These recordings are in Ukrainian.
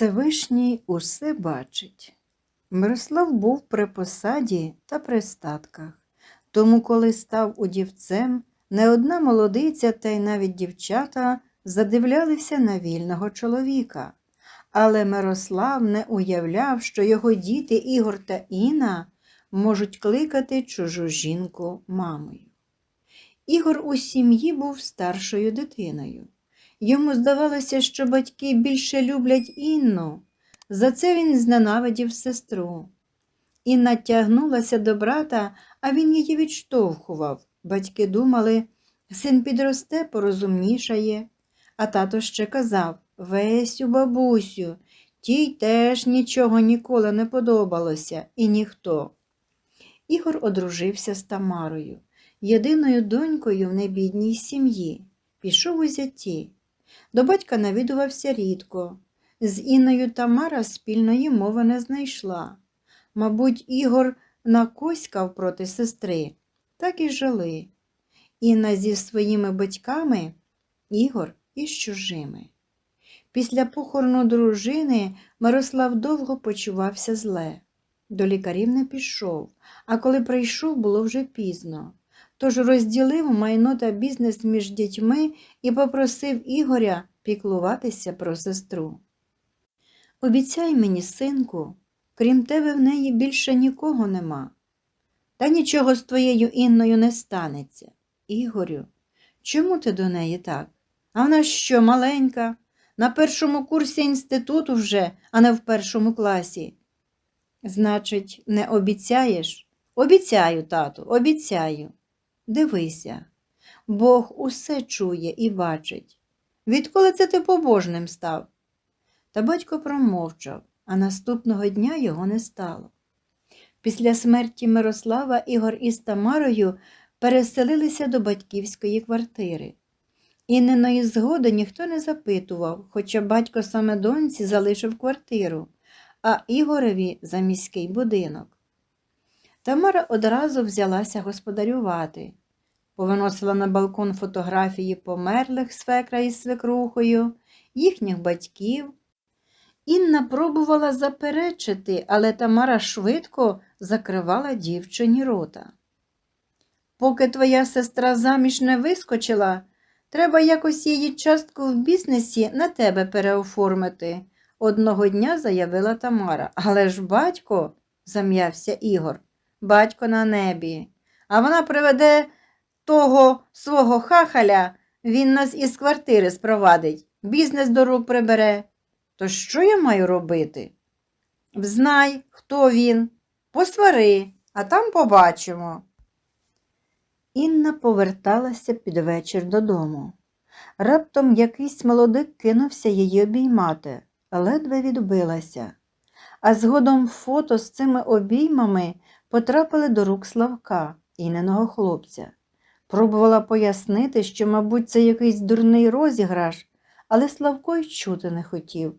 Всевишній усе бачить. Мирослав був при посаді та при статках, тому, коли став удівцем, не одна молодиця та й навіть дівчата задивлялися на вільного чоловіка. Але Мирослав не уявляв, що його діти Ігор та Інна можуть кликати чужу жінку мамою. Ігор у сім'ї був старшою дитиною. Йому здавалося, що батьки більше люблять Інну. За це він зненавидів сестру. Інна тягнулася до брата, а він її відштовхував. Батьки думали, син підросте, порозумнішає. А тато ще казав Весю, бабусю, тій теж нічого ніколи не подобалося, і ніхто. Ігор одружився з Тамарою, єдиною донькою в небідній сім'ї. Пішов у зяті. До батька навідувався рідко. З Інною Тамара спільної мови не знайшла. Мабуть, Ігор накоськав проти сестри, так і жили. Інна зі своїми батьками, Ігор із чужими. Після похорону дружини Мирослав довго почувався зле. До лікарів не пішов, а коли прийшов, було вже пізно. Тож розділив майно та бізнес між дітьми і попросив Ігоря піклуватися про сестру. Обіцяй мені, синку, крім тебе в неї більше нікого нема. Та нічого з твоєю Інною не станеться. Ігорю, чому ти до неї так? А вона що, маленька? На першому курсі інституту вже, а не в першому класі. Значить, не обіцяєш? Обіцяю, тату, обіцяю. Дивися, Бог усе чує і бачить. Відколи це ти побожним став? Та батько промовчав, а наступного дня його не стало. Після смерті Мирослава Ігор із Тамарою переселилися до батьківської квартири. Інниної згоди ніхто не запитував, хоча батько саме доньці залишив квартиру, а Ігореві за міський будинок. Тамара одразу взялася господарювати, повиносила на балкон фотографії померлих свекра із свекрухою, їхніх батьків. Інна пробувала заперечити, але Тамара швидко закривала дівчині рота. Поки твоя сестра заміж не вискочила, треба якось її частку в бізнесі на тебе переоформити, одного дня заявила Тамара. Але ж батько, зам'явся Ігор, батько на небі, а вона приведе того свого хахаля, він нас із квартири спровадить, бізнес до рук прибере. То що я маю робити? Взнай, хто він, посвари, а там побачимо. Інна поверталася під вечір додому. Раптом якийсь молодик кинувся її обіймати, ледве відбилася. А згодом фото з цими обіймами потрапили до рук Славка, іненого хлопця. Пробувала пояснити, що, мабуть, це якийсь дурний розіграш, але Славко й чути не хотів.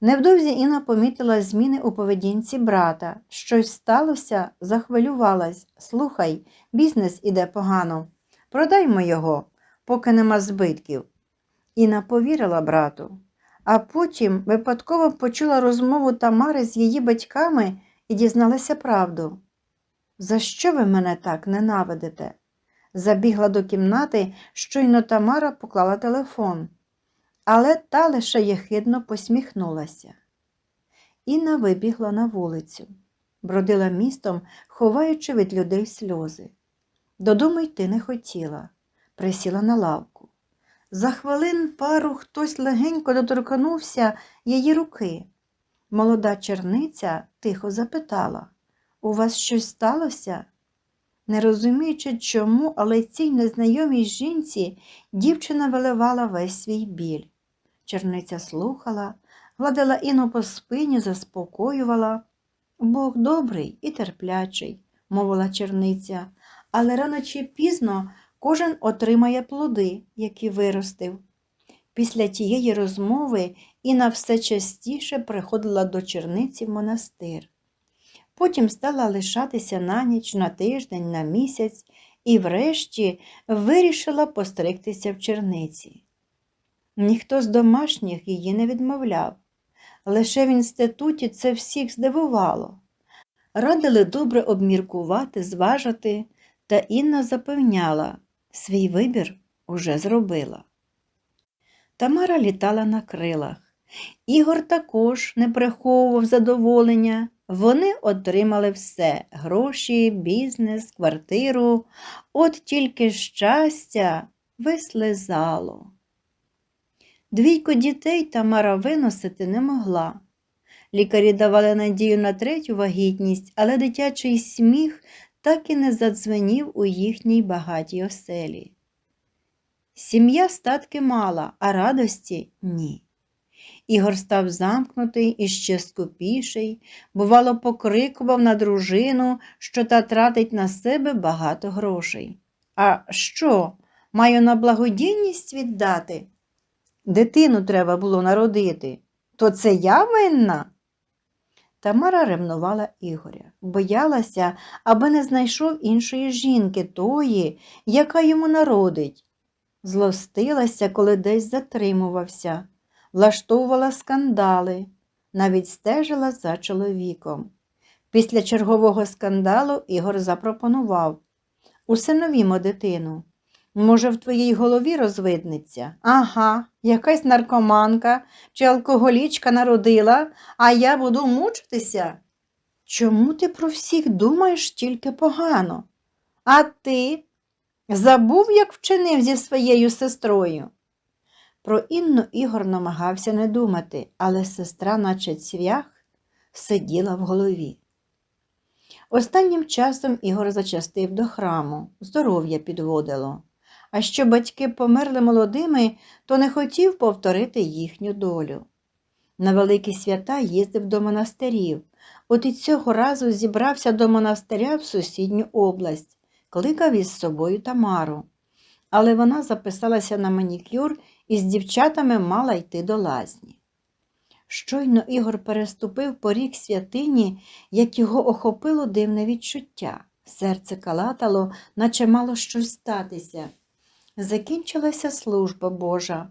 Невдовзі Інна помітила зміни у поведінці брата. Щось сталося, захвилювалась. Слухай, бізнес іде погано. Продаймо його, поки нема збитків. Інна повірила брату, а потім випадково почула розмову Тамари з її батьками і дізналася правду. За що ви мене так ненавидите? Забігла до кімнати, щойно Тамара поклала телефон але та лише єхидно посміхнулася. Інна вибігла на вулицю, бродила містом, ховаючи від людей сльози. Додому йти не хотіла, присіла на лавку. За хвилин пару хтось легенько доторкнувся її руки. Молода черниця тихо запитала У вас щось сталося? Не розуміючи чому, але цій незнайомій жінці дівчина виливала весь свій біль. Черниця слухала, гладила Іну по спині, заспокоювала. Бог добрий і терплячий, мовила черниця, але рано чи пізно кожен отримає плоди, які виростив. Після тієї розмови Іна все частіше приходила до черниці в монастир. Потім стала лишатися на ніч, на тиждень, на місяць і врешті вирішила постриктися в черниці. Ніхто з домашніх її не відмовляв. Лише в інституті це всіх здивувало. Радили добре обміркувати, зважити, та Інна запевняла, свій вибір уже зробила. Тамара літала на крилах. Ігор також не приховував задоволення. Вони отримали все гроші, бізнес, квартиру, от тільки щастя вислизало. Двійко дітей Тамара виносити не могла. Лікарі давали надію на третю вагітність, але дитячий сміх так і не задзвенів у їхній багатій оселі. Сім'я статки мала, а радості ні. Ігор став замкнутий і ще скупіший, бувало, покрикував на дружину, що та тратить на себе багато грошей. А що, маю на благодійність віддати? Дитину треба було народити. То це я винна? Тамара ревнувала Ігоря, боялася, аби не знайшов іншої жінки, тої, яка йому народить. Злостилася, коли десь затримувався, влаштовувала скандали, навіть стежила за чоловіком. Після чергового скандалу Ігор запропонував Усиновімо дитину. Може, в твоїй голові розвиднеться? Ага, якась наркоманка чи алкоголічка народила, а я буду мучитися. Чому ти про всіх думаєш тільки погано? А ти забув, як вчинив зі своєю сестрою? Про Інну Ігор намагався не думати, але сестра, наче цвях, сиділа в голові. Останнім часом Ігор зачастив до храму, здоров'я підводило. А що батьки померли молодими, то не хотів повторити їхню долю. На великі свята їздив до монастирів, от і цього разу зібрався до монастиря в сусідню область, кликав із собою Тамару. Але вона записалася на манікюр і з дівчатами мала йти до лазні. Щойно Ігор переступив поріг святині, як його охопило дивне відчуття. Серце калатало, наче мало щось статися. Закінчилася служба Божа.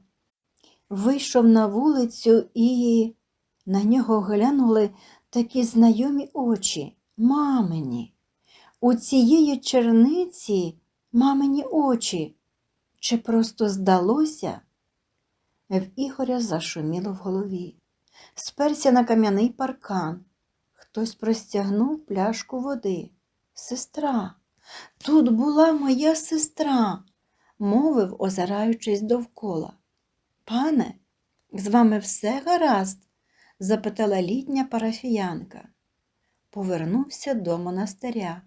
Вийшов на вулицю і на нього глянули такі знайомі очі, мамині. У цієї черниці мамині очі. Чи просто здалося? В Ігоря зашуміло в голові. Сперся на кам'яний паркан. Хтось простягнув пляшку води. Сестра, тут була моя сестра мовив, озираючись довкола. Пане, з вами все гаразд? Запитала літня парафіянка. Повернувся до монастиря.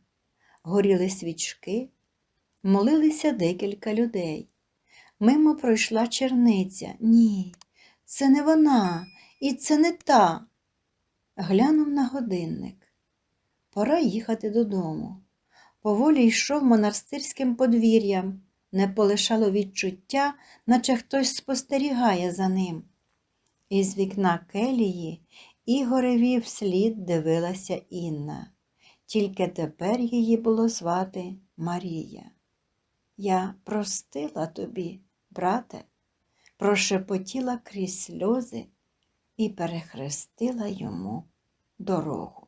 Горіли свічки, молилися декілька людей. Мимо пройшла черниця. Ні, це не вона, і це не та. Глянув на годинник. Пора їхати додому. Поволі йшов монастирським подвір'ям не полишало відчуття, наче хтось спостерігає за ним. Із вікна келії Ігореві вслід дивилася Інна. Тільки тепер її було звати Марія. Я простила тобі, брате, прошепотіла крізь сльози і перехрестила йому дорогу.